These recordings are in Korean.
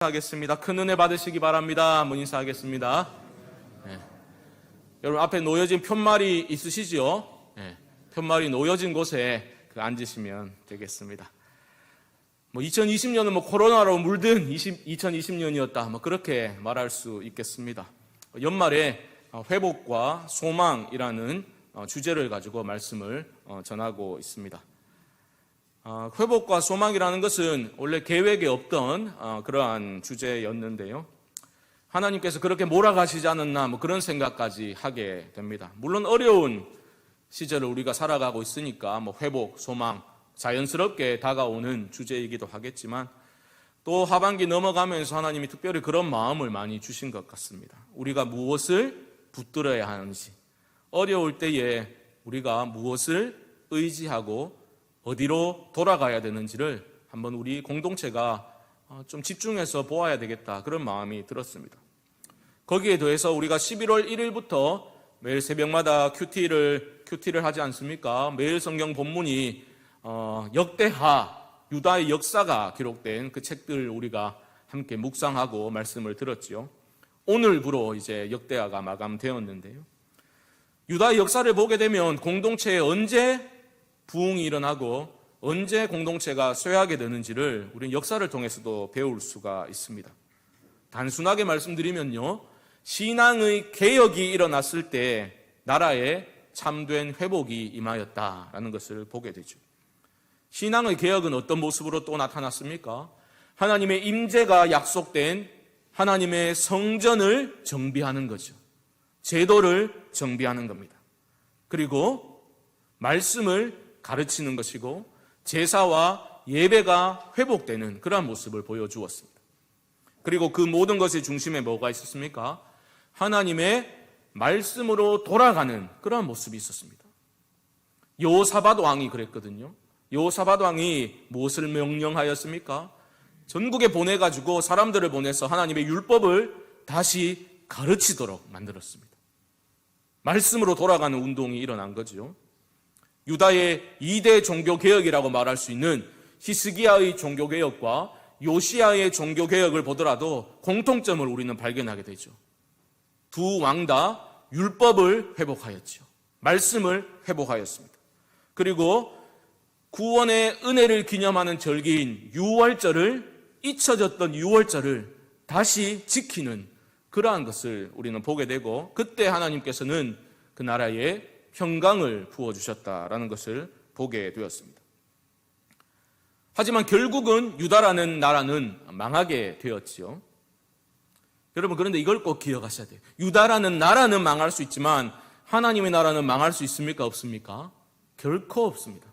하겠습니다. 큰 은혜 받으시기 바랍니다. 한번 인사하겠습니다. 네. 여러분 앞에 놓여진 편말이 있으시죠? 네. 편말이 놓여진 곳에 그 앉으시면 되겠습니다. 뭐 2020년은 뭐 코로나로 물든 20, 2020년이었다. 뭐 그렇게 말할 수 있겠습니다. 연말에 어, 회복과 소망이라는 어, 주제를 가지고 말씀을 어, 전하고 있습니다. 어, 회복과 소망이라는 것은 원래 계획에 없던 어, 그러한 주제였는데요. 하나님께서 그렇게 몰아가시지 않았나 뭐 그런 생각까지 하게 됩니다. 물론 어려운 시절을 우리가 살아가고 있으니까 뭐 회복, 소망 자연스럽게 다가오는 주제이기도 하겠지만 또 하반기 넘어가면서 하나님이 특별히 그런 마음을 많이 주신 것 같습니다. 우리가 무엇을 붙들어야 하는지 어려울 때에 우리가 무엇을 의지하고 어디로 돌아가야 되는지를 한번 우리 공동체가 어, 좀 집중해서 보아야 되겠다 그런 마음이 들었습니다. 거기에 더해서 우리가 11월 1일부터 매일 새벽마다 큐티를 큐티를 하지 않습니까? 매일 성경 본문이 어, 역대하 유다의 역사가 기록된 그 책들 우리가 함께 묵상하고 말씀을 들었지요. 오늘부로 이제 역대하가 마감되었는데요. 유다의 역사를 보게 되면 공동체에 언제 부흥이 일어나고 언제 공동체가 쇠하게 되는지를 우리는 역사를 통해서도 배울 수가 있습니다. 단순하게 말씀드리면요. 신앙의 개혁이 일어났을 때 나라에 참된 회복이 임하였다라는 것을 보게 되죠. 신앙의 개혁은 어떤 모습으로 또 나타났습니까? 하나님의 임재가 약속된 하나님의 성전을 정비하는 거죠. 제도를 정비하는 겁니다. 그리고 말씀을 가르치는 것이고 제사와 예배가 회복되는 그러한 모습을 보여주었습니다. 그리고 그 모든 것의 중심에 뭐가 있었습니까? 하나님의 말씀으로 돌아가는 그러한 모습이 있었습니다. 요사바도 왕이 그랬거든요. 요사바도 왕이 무엇을 명령하였습니까? 전국에 보내가지고 사람들을 보내서 하나님의 율법을 다시 가르치도록 만들었습니다. 말씀으로 돌아가는 운동이 일어난 거죠. 유다의 2대 종교개혁이라고 말할 수 있는 히스기야의 종교개혁과 요시야의 종교개혁을 보더라도 공통점을 우리는 발견하게 되죠. 두 왕 다 율법을 회복하였죠. 말씀을 회복하였습니다. 그리고 구원의 은혜를 기념하는 절기인 유월절을 잊혀졌던 유월절을 다시 지키는 그러한 것을 우리는 보게 되고 그때 하나님께서는 그 나라에 평강을 부어주셨다라는 것을 보게 되었습니다. 하지만 결국은 유다라는 나라는 망하게 되었지요. 여러분, 그런데 이걸 꼭 기억하셔야 돼요. 유다라는 나라는 망할 수 있지만 하나님의 나라는 망할 수 있습니까? 없습니까? 결코 없습니다.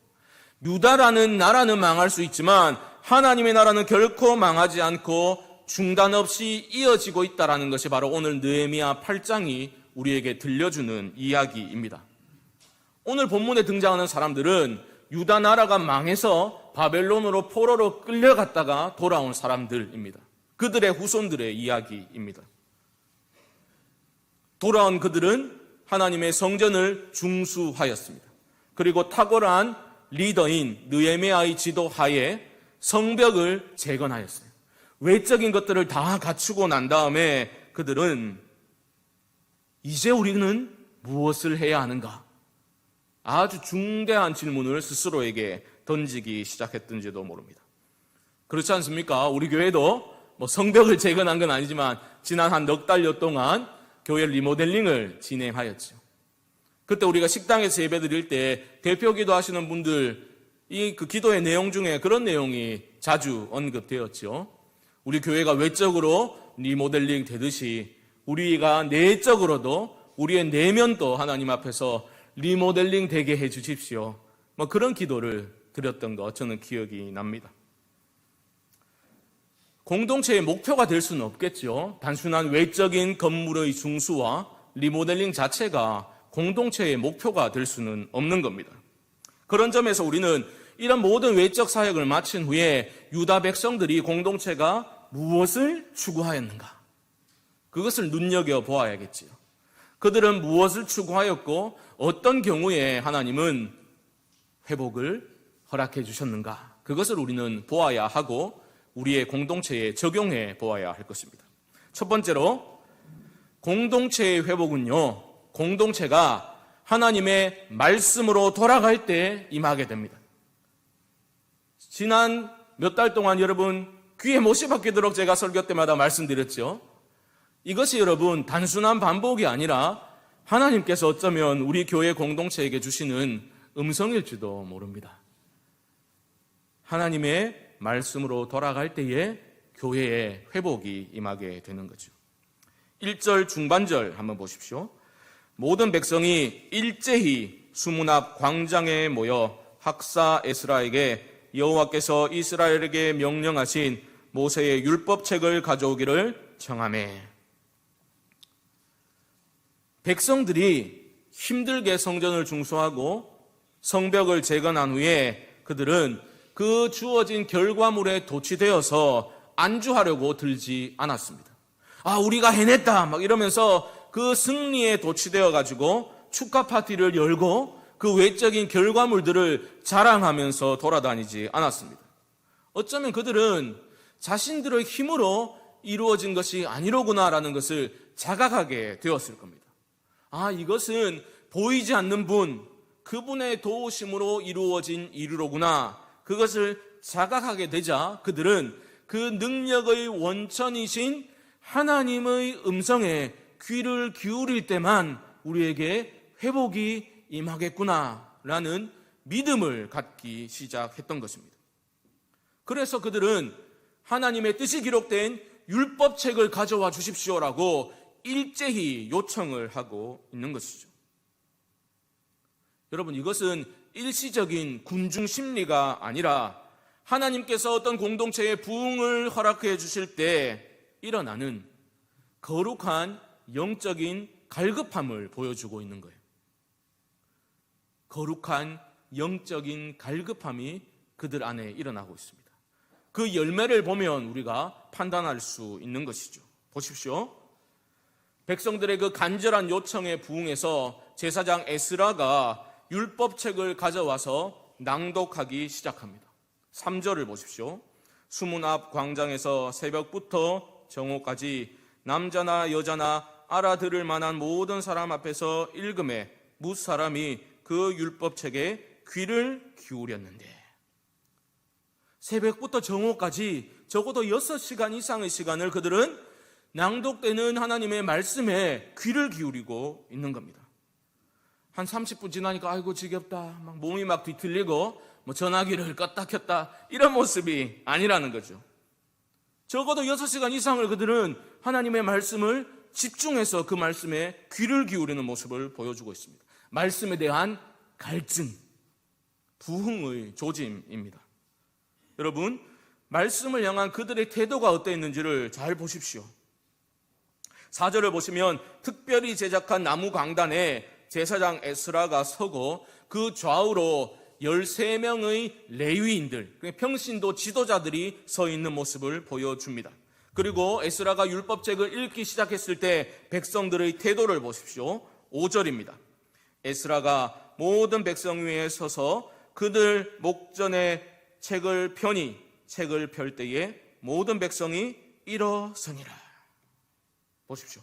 유다라는 나라는 망할 수 있지만 하나님의 나라는 결코 망하지 않고 중단 없이 이어지고 있다라는 것이 바로 오늘 느헤미야 8장이 우리에게 들려주는 이야기입니다. 오늘 본문에 등장하는 사람들은 유다 나라가 망해서 바벨론으로 포로로 끌려갔다가 돌아온 사람들입니다. 그들의 후손들의 이야기입니다. 돌아온 그들은 하나님의 성전을 중수하였습니다. 그리고 탁월한 리더인 느에메아의 지도 하에 성벽을 재건하였어요. 외적인 것들을 다 갖추고 난 다음에 그들은 이제 우리는 무엇을 해야 하는가? 아주 중대한 질문을 스스로에게 던지기 시작했던지도 모릅니다. 그렇지 않습니까? 우리 교회도 뭐 성벽을 재건한 건 아니지만 지난 한 넉 달여 동안 교회 리모델링을 진행하였죠. 그때 우리가 식당에서 예배 드릴 때 대표 기도하시는 분들 이 그 기도의 내용 중에 그런 내용이 자주 언급되었죠. 우리 교회가 외적으로 리모델링 되듯이 우리가 내적으로도 우리의 내면도 하나님 앞에서 리모델링 되게 해 주십시오. 뭐 그런 기도를 드렸던 거 저는 기억이 납니다. 공동체의 목표가 될 수는 없겠죠. 단순한 외적인 건물의 중수와 리모델링 자체가 공동체의 목표가 될 수는 없는 겁니다. 그런 점에서 우리는 이런 모든 외적 사역을 마친 후에 유다 백성들이 공동체가 무엇을 추구하였는가? 그것을 눈여겨 보아야겠지요. 그들은 무엇을 추구하였고 어떤 경우에 하나님은 회복을 허락해 주셨는가? 그것을 우리는 보아야 하고 우리의 공동체에 적용해 보아야 할 것입니다. 첫 번째로 공동체의 회복은요. 공동체가 하나님의 말씀으로 돌아갈 때 임하게 됩니다. 지난 몇 달 동안 여러분 귀에 못이 박히도록 제가 설교 때마다 말씀드렸죠. 이것이 여러분 단순한 반복이 아니라 하나님께서 어쩌면 우리 교회 공동체에게 주시는 음성일지도 모릅니다. 하나님의 말씀으로 돌아갈 때에 교회의 회복이 임하게 되는 거죠. 1절 중반절 한번 보십시오. 모든 백성이 일제히 수문 앞 광장에 모여 학사 에스라에게 여호와께서 이스라엘에게 명령하신 모세의 율법책을 가져오기를 청하매 백성들이 힘들게 성전을 중수하고 성벽을 재건한 후에 그들은 그 주어진 결과물에 도취되어서 안주하려고 들지 않았습니다. 아, 우리가 해냈다! 막 이러면서 그 승리에 도취되어 가지고 축하 파티를 열고 그 외적인 결과물들을 자랑하면서 돌아다니지 않았습니다. 어쩌면 그들은 자신들의 힘으로 이루어진 것이 아니로구나라는 것을 자각하게 되었을 겁니다. 아, 이것은 보이지 않는 분, 그분의 도우심으로 이루어진 일이로구나. 그것을 자각하게 되자 그들은 그 능력의 원천이신 하나님의 음성에 귀를 기울일 때만 우리에게 회복이 임하겠구나 라는 믿음을 갖기 시작했던 것입니다. 그래서 그들은 하나님의 뜻이 기록된 율법책을 가져와 주십시오라고 일제히 요청을 하고 있는 것이죠. 여러분, 이것은 일시적인 군중 심리가 아니라 하나님께서 어떤 공동체의 부흥을 허락해 주실 때 일어나는 거룩한 영적인 갈급함을 보여주고 있는 거예요. 거룩한 영적인 갈급함이 그들 안에 일어나고 있습니다. 그 열매를 보면 우리가 판단할 수 있는 것이죠. 보십시오. 백성들의 그 간절한 요청에 부응해서 제사장 에스라가 율법책을 가져와서 낭독하기 시작합니다. 3절을 보십시오. 수문 앞 광장에서 새벽부터 정오까지 남자나 여자나 알아들을 만한 모든 사람 앞에서 읽음에 무 사람이 그 율법책에 귀를 기울였는데 새벽부터 정오까지 적어도 6시간 이상의 시간을 그들은 낭독되는 하나님의 말씀에 귀를 기울이고 있는 겁니다. 한 30분 지나니까 아이고 지겹다. 막 몸이 막 뒤틀리고 뭐 전화기를 껐다 켰다 이런 모습이 아니라는 거죠. 적어도 6시간 이상을 그들은 하나님의 말씀을 집중해서 그 말씀에 귀를 기울이는 모습을 보여주고 있습니다. 말씀에 대한 갈증, 부흥의 조짐입니다. 여러분, 말씀을 향한 그들의 태도가 어땠는지를 잘 보십시오. 4절을 보시면 특별히 제작한 나무 강단에 제사장 에스라가 서고 그 좌우로 13명의 레위인들, 평신도 지도자들이 서 있는 모습을 보여줍니다. 그리고 에스라가 율법책을 읽기 시작했을 때 백성들의 태도를 보십시오. 5절입니다. 에스라가 모든 백성 위에 서서 그들 목전에 책을 펴니 책을 펼 때에 모든 백성이 일어서니라. 보십시오.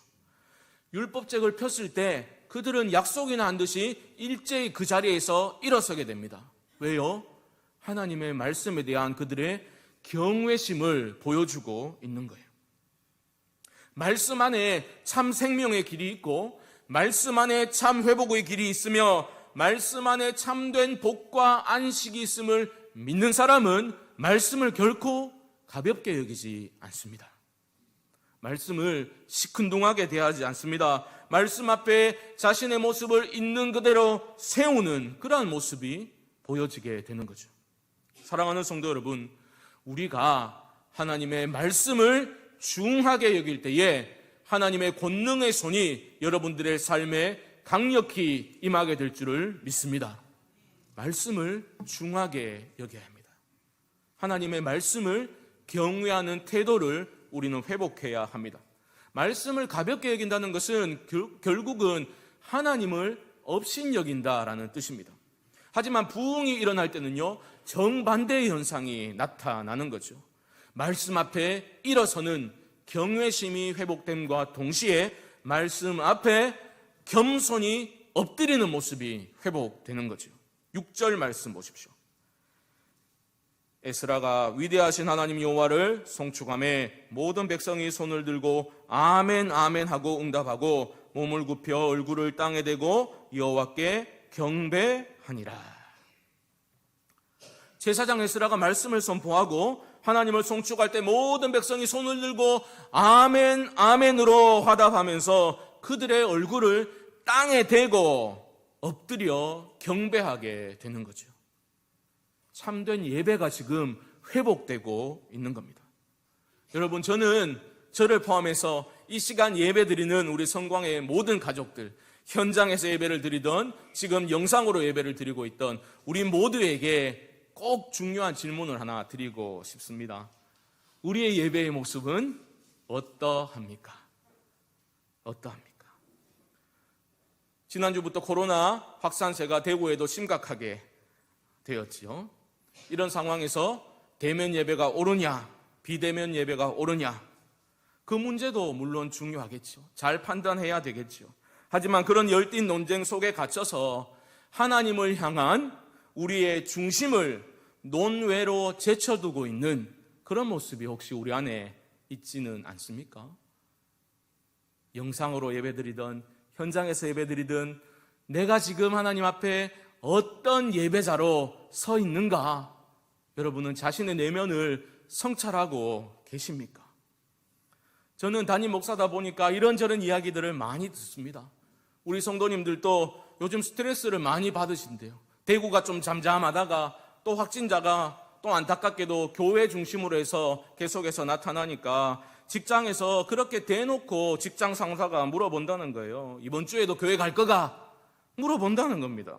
율법책을 폈을 때 그들은 약속이나 한 듯이 일제히 그 자리에서 일어서게 됩니다. 왜요? 하나님의 말씀에 대한 그들의 경외심을 보여주고 있는 거예요. 말씀 안에 참 생명의 길이 있고, 말씀 안에 참 회복의 길이 있으며, 말씀 안에 참된 복과 안식이 있음을 믿는 사람은 말씀을 결코 가볍게 여기지 않습니다. 말씀을 시큰둥하게 대하지 않습니다. 말씀 앞에 자신의 모습을 있는 그대로 세우는 그러한 모습이 보여지게 되는 거죠. 사랑하는 성도 여러분, 우리가 하나님의 말씀을 중하게 여길 때에 하나님의 권능의 손이 여러분들의 삶에 강력히 임하게 될 줄을 믿습니다. 말씀을 중하게 여겨야 합니다. 하나님의 말씀을 경외하는 태도를 우리는 회복해야 합니다. 말씀을 가볍게 여긴다는 것은 결국은 하나님을 업신여긴다라는 뜻입니다. 하지만 부흥이 일어날 때는요, 정반대의 현상이 나타나는 거죠. 말씀 앞에 일어서는 경외심이 회복됨과 동시에 말씀 앞에 겸손히 엎드리는 모습이 회복되는 거죠. 6절 말씀 보십시오. 에스라가 위대하신 하나님 여호와를 송축함에 모든 백성이 손을 들고 아멘 아멘 하고 응답하고 몸을 굽혀 얼굴을 땅에 대고 여호와께 경배하니라. 제사장 에스라가 말씀을 선포하고 하나님을 송축할 때 모든 백성이 손을 들고 아멘 아멘으로 화답하면서 그들의 얼굴을 땅에 대고 엎드려 경배하게 되는 거죠. 참된 예배가 지금 회복되고 있는 겁니다. 여러분, 저는 저를 포함해서 이 시간 예배 드리는 우리 성광의 모든 가족들, 현장에서 예배를 드리던 지금 영상으로 예배를 드리고 있던 우리 모두에게 꼭 중요한 질문을 하나 드리고 싶습니다. 우리의 예배의 모습은 어떠합니까? 어떠합니까? 지난주부터 코로나 확산세가 대구에도 심각하게 되었지요. 이런 상황에서 대면 예배가 옳으냐, 비대면 예배가 옳으냐, 그 문제도 물론 중요하겠죠. 잘 판단해야 되겠죠. 하지만 그런 열띤 논쟁 속에 갇혀서 하나님을 향한 우리의 중심을 논외로 제쳐두고 있는 그런 모습이 혹시 우리 안에 있지는 않습니까? 영상으로 예배드리던 현장에서 예배드리든 내가 지금 하나님 앞에 어떤 예배자로 서 있는가? 여러분은 자신의 내면을 성찰하고 계십니까? 저는 담임 목사다 보니까 이런저런 이야기들을 많이 듣습니다. 우리 성도님들도 요즘 스트레스를 많이 받으신대요. 대구가 좀 잠잠하다가 또 확진자가 또 안타깝게도 교회 중심으로 해서 계속해서 나타나니까 직장에서 그렇게 대놓고 직장 상사가 물어본다는 거예요. 이번 주에도 교회 갈 거가? 물어본다는 겁니다.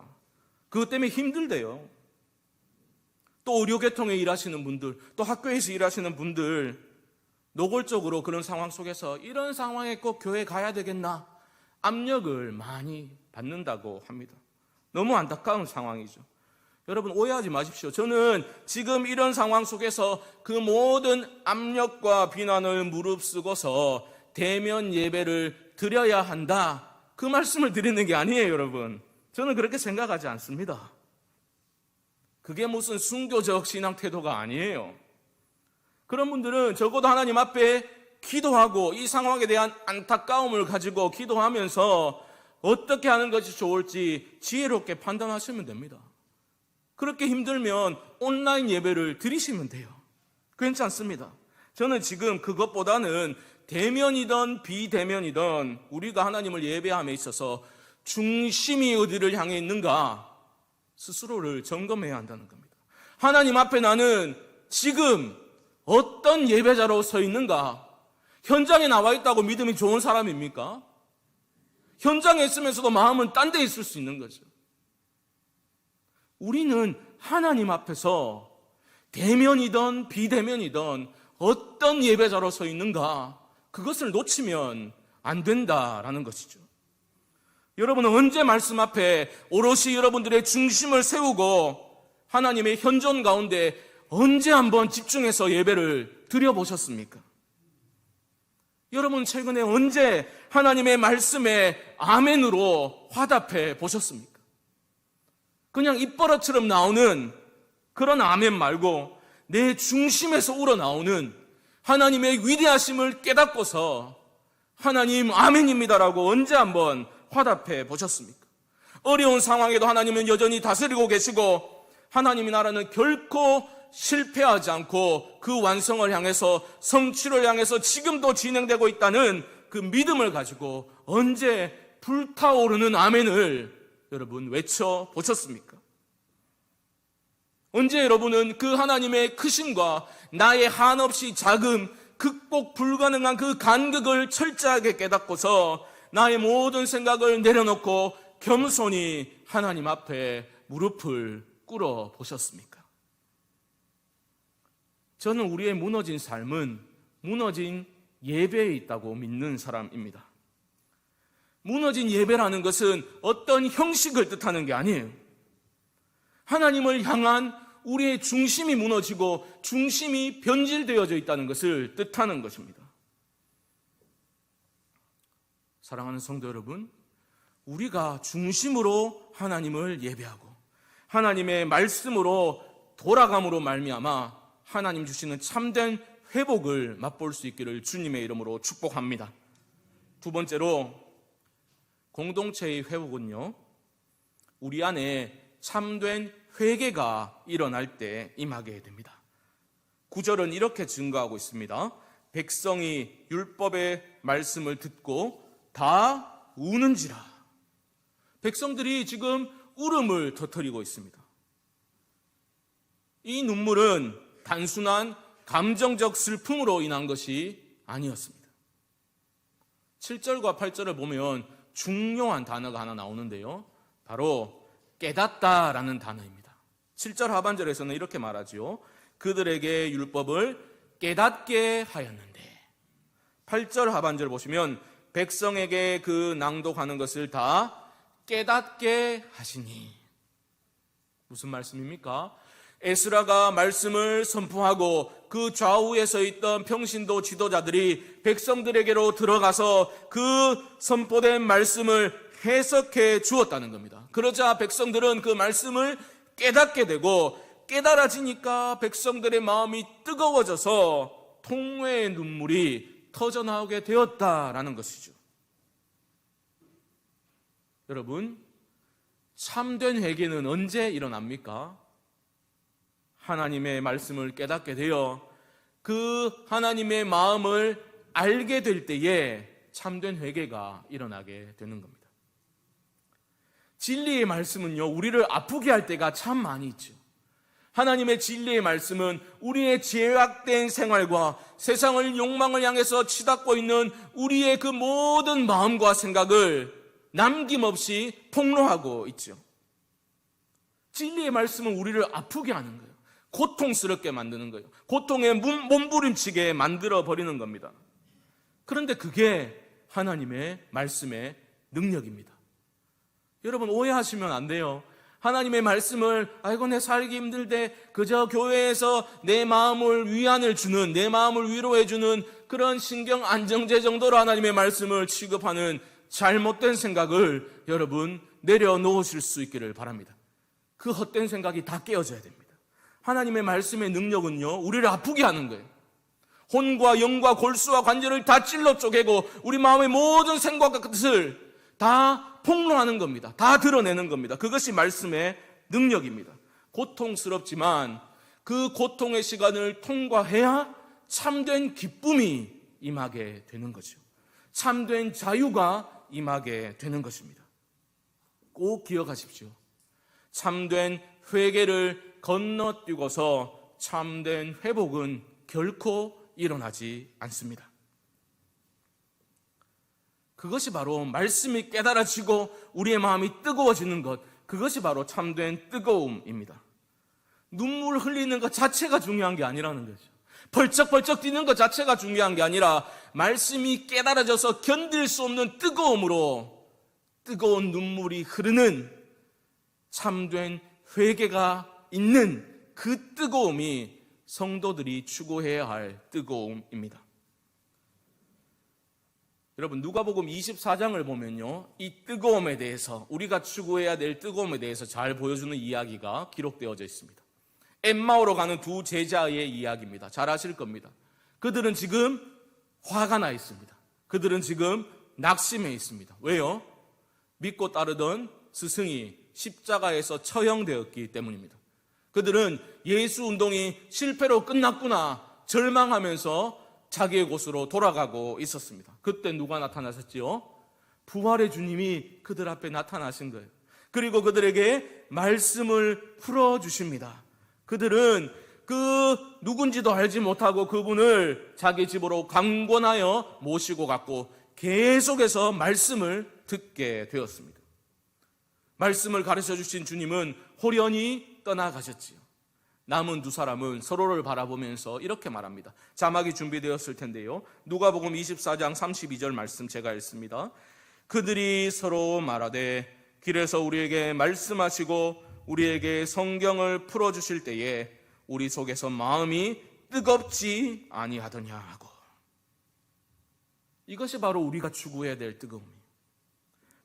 그것 때문에 힘들대요. 또 의료계통에 일하시는 분들, 또 학교에서 일하시는 분들, 노골적으로 그런 상황 속에서 이런 상황에 꼭 교회 가야 되겠나? 압력을 많이 받는다고 합니다. 너무 안타까운 상황이죠. 여러분 오해하지 마십시오. 저는 지금 이런 상황 속에서 그 모든 압력과 비난을 무릅쓰고서 대면 예배를 드려야 한다. 그 말씀을 드리는 게 아니에요, 여러분. 저는 그렇게 생각하지 않습니다. 그게 무슨 순교적 신앙 태도가 아니에요. 그런 분들은 적어도 하나님 앞에 기도하고 이 상황에 대한 안타까움을 가지고 기도하면서 어떻게 하는 것이 좋을지 지혜롭게 판단하시면 됩니다. 그렇게 힘들면 온라인 예배를 드리시면 돼요. 괜찮습니다. 저는 지금 그것보다는 대면이든 비대면이든 우리가 하나님을 예배함에 있어서 중심이 어디를 향해 있는가 스스로를 점검해야 한다는 겁니다. 하나님 앞에 나는 지금 어떤 예배자로 서 있는가? 현장에 나와 있다고 믿음이 좋은 사람입니까? 현장에 있으면서도 마음은 딴 데 있을 수 있는 거죠. 우리는 하나님 앞에서 대면이든 비대면이든 어떤 예배자로 서 있는가 그것을 놓치면 안 된다라는 것이죠. 여러분은 언제 말씀 앞에 오롯이 여러분들의 중심을 세우고 하나님의 현존 가운데 언제 한번 집중해서 예배를 드려보셨습니까? 여러분 최근에 언제 하나님의 말씀에 아멘으로 화답해 보셨습니까? 그냥 입버릇처럼 나오는 그런 아멘 말고 내 중심에서 우러나오는 하나님의 위대하심을 깨닫고서 하나님 아멘입니다라고 언제 한번 화답해 보셨습니까? 어려운 상황에도 하나님은 여전히 다스리고 계시고 하나님의 나라는 결코 실패하지 않고 그 완성을 향해서 성취를 향해서 지금도 진행되고 있다는 그 믿음을 가지고 언제 불타오르는 아멘을 여러분 외쳐 보셨습니까? 언제 여러분은 그 하나님의 크심과 나의 한없이 작음, 극복 불가능한 그 간극을 철저하게 깨닫고서 나의 모든 생각을 내려놓고 겸손히 하나님 앞에 무릎을 꿇어 보셨습니까? 저는 우리의 무너진 삶은 무너진 예배에 있다고 믿는 사람입니다. 무너진 예배라는 것은 어떤 형식을 뜻하는 게 아니에요. 하나님을 향한 우리의 중심이 무너지고 중심이 변질되어져 있다는 것을 뜻하는 것입니다. 사랑하는 성도 여러분, 우리가 중심으로 하나님을 예배하고 하나님의 말씀으로 돌아감으로 말미암아 하나님 주시는 참된 회복을 맛볼 수 있기를 주님의 이름으로 축복합니다. 두 번째로 공동체의 회복은요. 우리 안에 참된 회개가 일어날 때 임하게 됩니다. 구절은 이렇게 증거하고 있습니다. 백성이 율법의 말씀을 듣고 다 우는지라. 백성들이 지금 울음을 터뜨리고 있습니다. 이 눈물은 단순한 감정적 슬픔으로 인한 것이 아니었습니다. 7절과 8절을 보면 중요한 단어가 하나 나오는데요. 바로 깨닫다라는 단어입니다. 7절 하반절에서는 이렇게 말하지요. 그들에게 율법을 깨닫게 하였는데 8절 하반절 보시면 백성에게 그 낭독하는 것을 다 깨닫게 하시니 무슨 말씀입니까? 에스라가 말씀을 선포하고 그 좌우에 서 있던 평신도 지도자들이 백성들에게로 들어가서 그 선포된 말씀을 해석해 주었다는 겁니다. 그러자 백성들은 그 말씀을 깨닫게 되고 깨달아지니까 백성들의 마음이 뜨거워져서 통회의 눈물이 터져 나오게 되었다라는 것이죠. 여러분, 참된 회개는 언제 일어납니까? 하나님의 말씀을 깨닫게 되어 그 하나님의 마음을 알게 될 때에 참된 회개가 일어나게 되는 겁니다. 진리의 말씀은요, 우리를 아프게 할 때가 참 많이 있죠. 하나님의 진리의 말씀은 우리의 죄악된 생활과 세상을 욕망을 향해서 치닫고 있는 우리의 그 모든 마음과 생각을 남김없이 폭로하고 있죠. 진리의 말씀은 우리를 아프게 하는 거예요. 고통스럽게 만드는 거예요. 고통에 몸부림치게 만들어 버리는 겁니다. 그런데 그게 하나님의 말씀의 능력입니다. 여러분 오해하시면 안 돼요. 하나님의 말씀을 아이고 내 살기 힘들대 그저 교회에서 내 마음을 위안을 주는 내 마음을 위로해 주는 그런 신경 안정제 정도로 하나님의 말씀을 취급하는 잘못된 생각을 여러분 내려놓으실 수 있기를 바랍니다. 그 헛된 생각이 다 깨어져야 됩니다. 하나님의 말씀의 능력은요, 우리를 아프게 하는 거예요. 혼과 영과 골수와 관절을 다 찔러 쪼개고 우리 마음의 모든 생각과 뜻을 다 폭로하는 겁니다. 다 드러내는 겁니다. 그것이 말씀의 능력입니다. 고통스럽지만 그 고통의 시간을 통과해야 참된 기쁨이 임하게 되는 거죠. 참된 자유가 임하게 되는 것입니다. 꼭 기억하십시오. 참된 회개를 건너뛰고서 참된 회복은 결코 일어나지 않습니다. 그것이 바로 말씀이 깨달아지고 우리의 마음이 뜨거워지는 것, 그것이 바로 참된 뜨거움입니다. 눈물 흘리는 것 자체가 중요한 게 아니라는 거죠. 벌쩍벌쩍 뛰는 것 자체가 중요한 게 아니라 말씀이 깨달아져서 견딜 수 없는 뜨거움으로 뜨거운 눈물이 흐르는 참된 회개가 있는 그 뜨거움이 성도들이 추구해야 할 뜨거움입니다. 여러분 누가복음 24장을 보면요. 이 뜨거움에 대해서 우리가 추구해야 될 뜨거움에 대해서 잘 보여주는 이야기가 기록되어져 있습니다. 엠마오로 가는 두 제자의 이야기입니다. 잘 아실 겁니다. 그들은 지금 화가 나 있습니다. 그들은 지금 낙심해 있습니다. 왜요? 믿고 따르던 스승이 십자가에서 처형되었기 때문입니다. 그들은 예수 운동이 실패로 끝났구나 절망하면서 자기의 곳으로 돌아가고 있었습니다. 그때 누가 나타나셨지요? 부활의 주님이 그들 앞에 나타나신 거예요. 그리고 그들에게 말씀을 풀어 주십니다. 그들은 그 누군지도 알지 못하고 그분을 자기 집으로 강권하여 모시고 갔고 계속해서 말씀을 듣게 되었습니다. 말씀을 가르쳐 주신 주님은 호련히 떠나가셨지요. 남은 두 사람은 서로를 바라보면서 이렇게 말합니다. 자막이 준비되었을 텐데요. 누가복음 24장 32절 말씀 제가 읽습니다. 그들이 서로 말하되 길에서 우리에게 말씀하시고 우리에게 성경을 풀어 주실 때에 우리 속에서 마음이 뜨겁지 아니하더냐 하고 이것이 바로 우리가 추구해야 될 뜨거움이에요.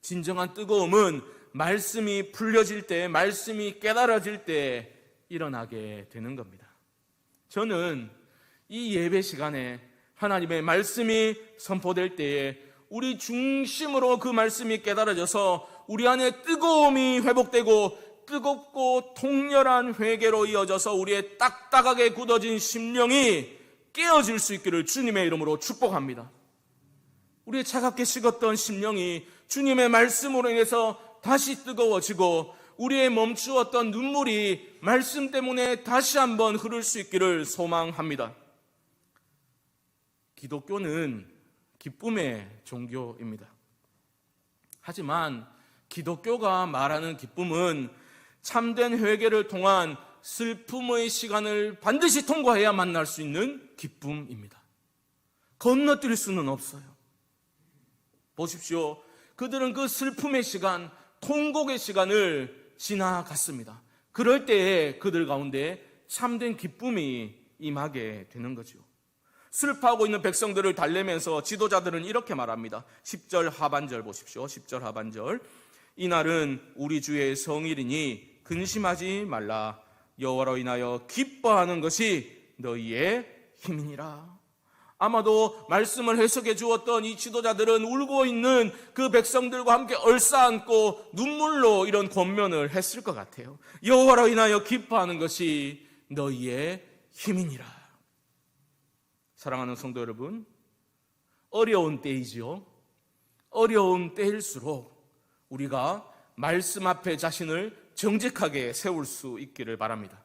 진정한 뜨거움은 말씀이 풀려질 때, 말씀이 깨달아질 때 일어나게 되는 겁니다. 저는 이 예배 시간에 하나님의 말씀이 선포될 때에 우리 중심으로 그 말씀이 깨달아져서 우리 안에 뜨거움이 회복되고 뜨겁고 통렬한 회개로 이어져서 우리의 딱딱하게 굳어진 심령이 깨어질 수 있기를 주님의 이름으로 축복합니다. 우리의 차갑게 식었던 심령이 주님의 말씀으로 인해서 다시 뜨거워지고 우리의 멈추었던 눈물이 말씀 때문에 다시 한번 흐를 수 있기를 소망합니다. 기독교는 기쁨의 종교입니다. 하지만 기독교가 말하는 기쁨은 참된 회개를 통한 슬픔의 시간을 반드시 통과해야 만날 수 있는 기쁨입니다. 건너뛸 수는 없어요. 보십시오. 그들은 그 슬픔의 시간, 통곡의 시간을 지나갔습니다. 그럴 때에 그들 가운데 참된 기쁨이 임하게 되는 거죠. 슬퍼하고 있는 백성들을 달래면서 지도자들은 이렇게 말합니다. 10절 하반절 보십시오. 10절 하반절. 이날은 우리 주의 성일이니 근심하지 말라. 여호와로 인하여 기뻐하는 것이 너희의 힘이니라. 아마도 말씀을 해석해 주었던 이 지도자들은 울고 있는 그 백성들과 함께 얼싸안고 눈물로 이런 권면을 했을 것 같아요. 여호와로 인하여 기뻐하는 것이 너희의 힘이니라. 사랑하는 성도 여러분, 어려운 때이지요. 어려운 때일수록 우리가 말씀 앞에 자신을 정직하게 세울 수 있기를 바랍니다.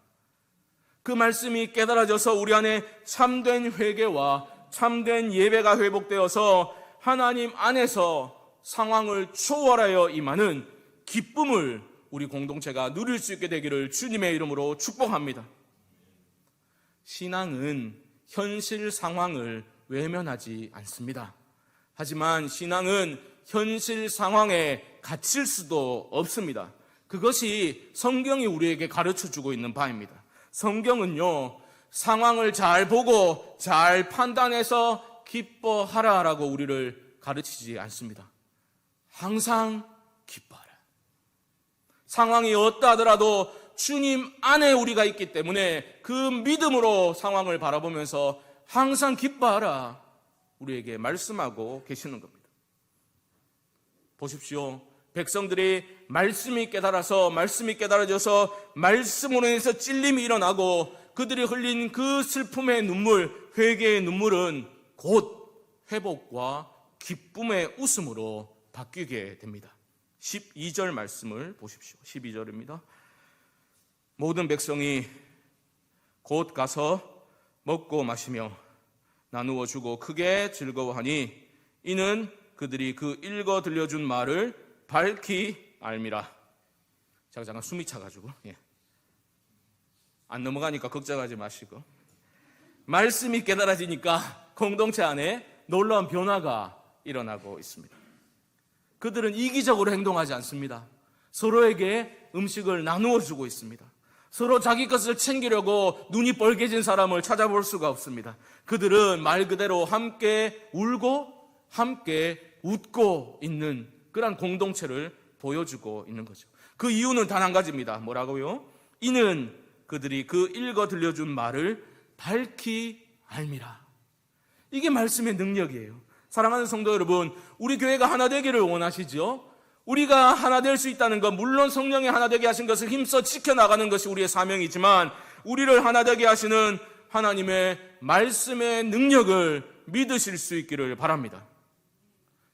그 말씀이 깨달아져서 우리 안에 참된 회개와 참된 예배가 회복되어서 하나님 안에서 상황을 초월하여 임하는 기쁨을 우리 공동체가 누릴 수 있게 되기를 주님의 이름으로 축복합니다. 신앙은 현실 상황을 외면하지 않습니다. 하지만 신앙은 현실 상황에 갇힐 수도 없습니다. 그것이 성경이 우리에게 가르쳐 주고 있는 바입니다. 성경은요, 상황을 잘 보고 잘 판단해서 기뻐하라라고 우리를 가르치지 않습니다. 항상 기뻐하라. 상황이 어떠 하더라도 주님 안에 우리가 있기 때문에 그 믿음으로 상황을 바라보면서 항상 기뻐하라. 우리에게 말씀하고 계시는 겁니다. 보십시오. 백성들이 말씀이 깨달아서 말씀이 깨달아져서 말씀으로 인해서 찔림이 일어나고 그들이 흘린 그 슬픔의 눈물, 회개의 눈물은 곧 회복과 기쁨의 웃음으로 바뀌게 됩니다. 12절 말씀을 보십시오. 12절입니다. 모든 백성이 곧 가서 먹고 마시며 나누어 주고 크게 즐거워하니 이는 그들이 그 읽어 들려준 말을 밝히 알미라. 제가 잠깐 숨이 차가지고 예. 안 넘어가니까 걱정하지 마시고 말씀이 깨달아지니까 공동체 안에 놀라운 변화가 일어나고 있습니다. 그들은 이기적으로 행동하지 않습니다. 서로에게 음식을 나누어 주고 있습니다. 서로 자기 것을 챙기려고 눈이 뻘개진 사람을 찾아볼 수가 없습니다. 그들은 말 그대로 함께 울고 함께 웃고 있는 그러한 공동체를 보여주고 있는 거죠. 그 이유는 단 한 가지입니다. 뭐라고요? 이는 그들이 그 읽어 들려준 말을 밝히 알미라. 이게 말씀의 능력이에요. 사랑하는 성도 여러분, 우리 교회가 하나 되기를 원하시죠? 우리가 하나 될 수 있다는 것, 물론 성령이 하나 되게 하신 것을 힘써 지켜나가는 것이 우리의 사명이지만, 우리를 하나 되게 하시는 하나님의 말씀의 능력을 믿으실 수 있기를 바랍니다.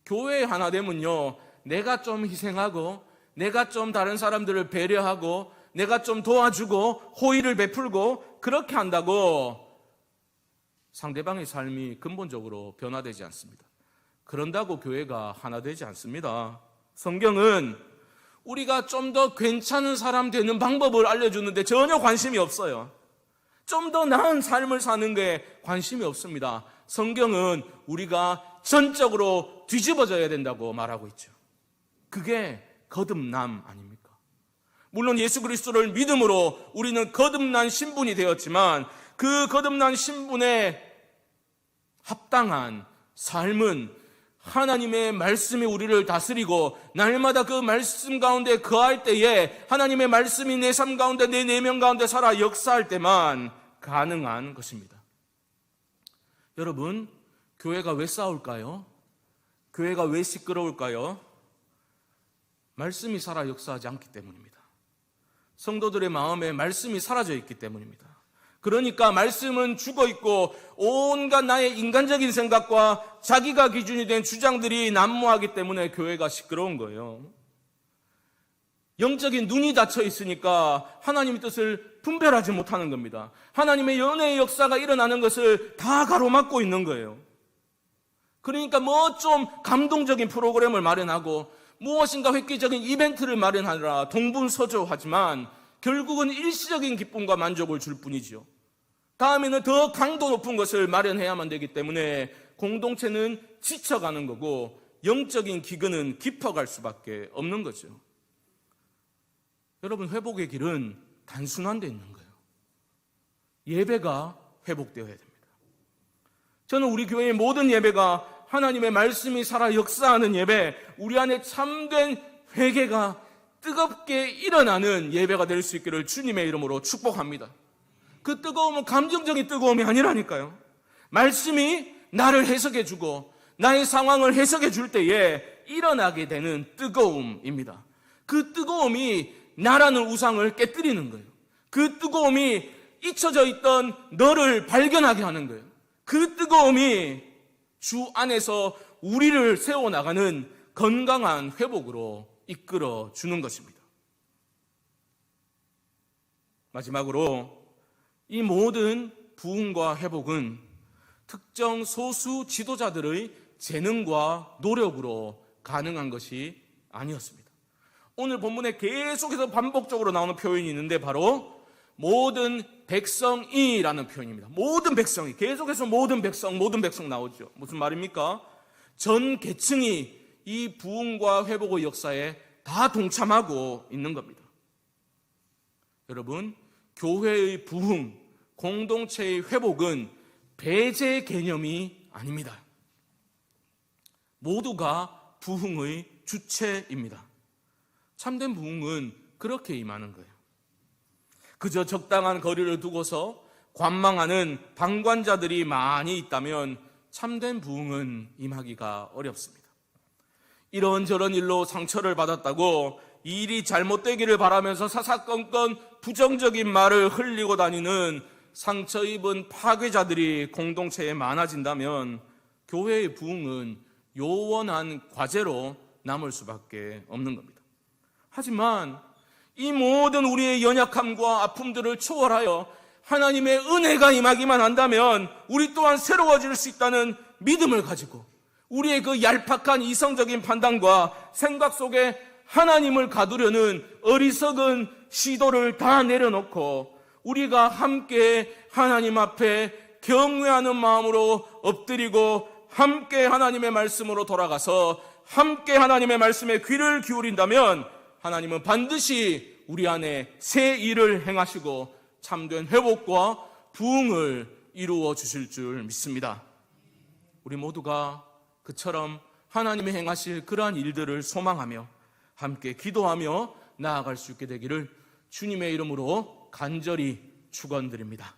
교회의 하나 되면요, 내가 좀 희생하고, 내가 좀 다른 사람들을 배려하고, 내가 좀 도와주고, 호의를 베풀고, 그렇게 한다고 상대방의 삶이 근본적으로 변화되지 않습니다. 그런다고 교회가 하나 되지 않습니다. 성경은 우리가 좀 더 괜찮은 사람 되는 방법을 알려주는데 전혀 관심이 없어요. 좀 더 나은 삶을 사는 게 관심이 없습니다. 성경은 우리가 전적으로 뒤집어져야 된다고 말하고 있죠. 그게 거듭남 아닙니까? 물론 예수 그리스도를 믿음으로 우리는 거듭난 신분이 되었지만 그 거듭난 신분에 합당한 삶은 하나님의 말씀이 우리를 다스리고 날마다 그 말씀 가운데 거할 때에 하나님의 말씀이 내 삶 가운데 내 내면 가운데 살아 역사할 때만 가능한 것입니다. 여러분, 교회가 왜 싸울까요? 교회가 왜 시끄러울까요? 말씀이 살아 역사하지 않기 때문입니다. 성도들의 마음에 말씀이 사라져 있기 때문입니다. 그러니까 말씀은 죽어 있고 온갖 나의 인간적인 생각과 자기가 기준이 된 주장들이 난무하기 때문에 교회가 시끄러운 거예요. 영적인 눈이 닫혀 있으니까 하나님의 뜻을 분별하지 못하는 겁니다. 하나님의 연애의 역사가 일어나는 것을 다 가로막고 있는 거예요. 그러니까 뭐 좀 감동적인 프로그램을 마련하고 무엇인가 획기적인 이벤트를 마련하느라 동분서주하지만 결국은 일시적인 기쁨과 만족을 줄 뿐이지요. 다음에는 더 강도 높은 것을 마련해야만 되기 때문에 공동체는 지쳐가는 거고 영적인 기근은 깊어갈 수밖에 없는 거죠. 여러분 회복의 길은 단순한 데 있는 거예요. 예배가 회복되어야 됩니다. 저는 우리 교회의 모든 예배가 하나님의 말씀이 살아 역사하는 예배, 우리 안에 참된 회개가 뜨겁게 일어나는 예배가 될 수 있기를 주님의 이름으로 축복합니다. 그 뜨거움은 감정적인 뜨거움이 아니라니까요. 말씀이 나를 해석해 주고 나의 상황을 해석해 줄 때에 일어나게 되는 뜨거움입니다. 그 뜨거움이 나라는 우상을 깨뜨리는 거예요. 그 뜨거움이 잊혀져 있던 너를 발견하게 하는 거예요. 그 뜨거움이 주 안에서 우리를 세워나가는 건강한 회복으로 이끌어 주는 것입니다. 마지막으로 이 모든 부흥과 회복은 특정 소수 지도자들의 재능과 노력으로 가능한 것이 아니었습니다. 오늘 본문에 계속해서 반복적으로 나오는 표현이 있는데 바로 모든 백성이라는 표현입니다. 모든 백성이 계속해서 모든 백성, 모든 백성 나오죠. 무슨 말입니까? 전 계층이 이 부흥과 회복의 역사에 다 동참하고 있는 겁니다. 여러분, 교회의 부흥, 공동체의 회복은 배제 개념이 아닙니다. 모두가 부흥의 주체입니다. 참된 부흥은 그렇게 임하는 거예요. 그저 적당한 거리를 두고서 관망하는 방관자들이 많이 있다면 참된 부흥은 임하기가 어렵습니다. 이런저런 일로 상처를 받았다고 일이 잘못되기를 바라면서 사사건건 부정적인 말을 흘리고 다니는 상처 입은 파괴자들이 공동체에 많아진다면 교회의 부흥은 요원한 과제로 남을 수밖에 없는 겁니다. 하지만 이 모든 우리의 연약함과 아픔들을 초월하여 하나님의 은혜가 임하기만 한다면 우리 또한 새로워질 수 있다는 믿음을 가지고 우리의 그 얄팍한 이성적인 판단과 생각 속에 하나님을 가두려는 어리석은 시도를 다 내려놓고 우리가 함께 하나님 앞에 경외하는 마음으로 엎드리고 함께 하나님의 말씀으로 돌아가서 함께 하나님의 말씀에 귀를 기울인다면 하나님은 반드시 우리 안에 새 일을 행하시고 참된 회복과 부흥을 이루어 주실 줄 믿습니다. 우리 모두가 그처럼 하나님의 행하실 그러한 일들을 소망하며 함께 기도하며 나아갈 수 있게 되기를 주님의 이름으로 간절히 축원드립니다.